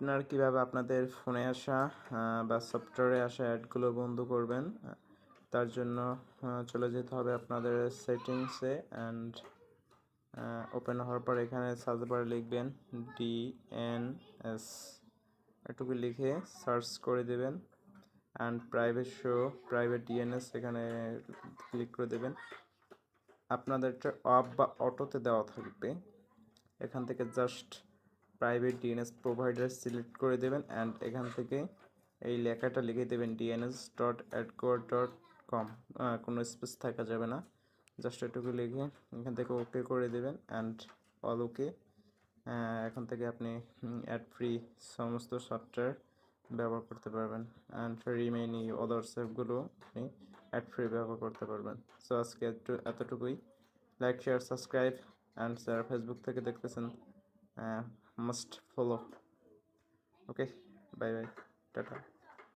আপনার কীভাবে আপনাদের ফোনে আসা বা সফটওয়্যারে আসা অ্যাডগুলো বন্ধ করবেন তার জন্য চলে যেতে হবে আপনাদের সেটিংসে অ্যান্ড ওপেন হওয়ার পর এখানে সার্চ বারে লিখবেন ডি এন এস এটুকু লিখে সার্চ করে দেবেন and private show private DNS এখানে ক্লিক করে দেবেন। আপনাদেরটা অফ বা অটোতে দেওয়া থাকবে, এখান থেকে just private DNS provider select করে দেবেন অ্যান্ড এখান থেকে এই লেখাটা লিখে দেবেন DNS dot adcore dot com কোনো স্পেস থাকা যাবে না। জাস্ট এটুকু লিখে এখান থেকে ওকে করে দেবেন অ্যান্ড অল ওকে এখান থেকে আপনি অ্যাড ফ্রি সমস্ত সফটওয়্যার ব্যবহার করতে পারবেন অ্যান্ড রিমেইনি অদার্স অ্যাপগুলো আপনি অ্যাড ফ্রি ব্যবহার করতে পারবেন। সো আজকে এতটুকুই। লাইক শেয়ার সাবস্ক্রাইব অ্যান্ড যারা ফেসবুক থেকে দেখতেছেন must follow. Okay bye bye tata.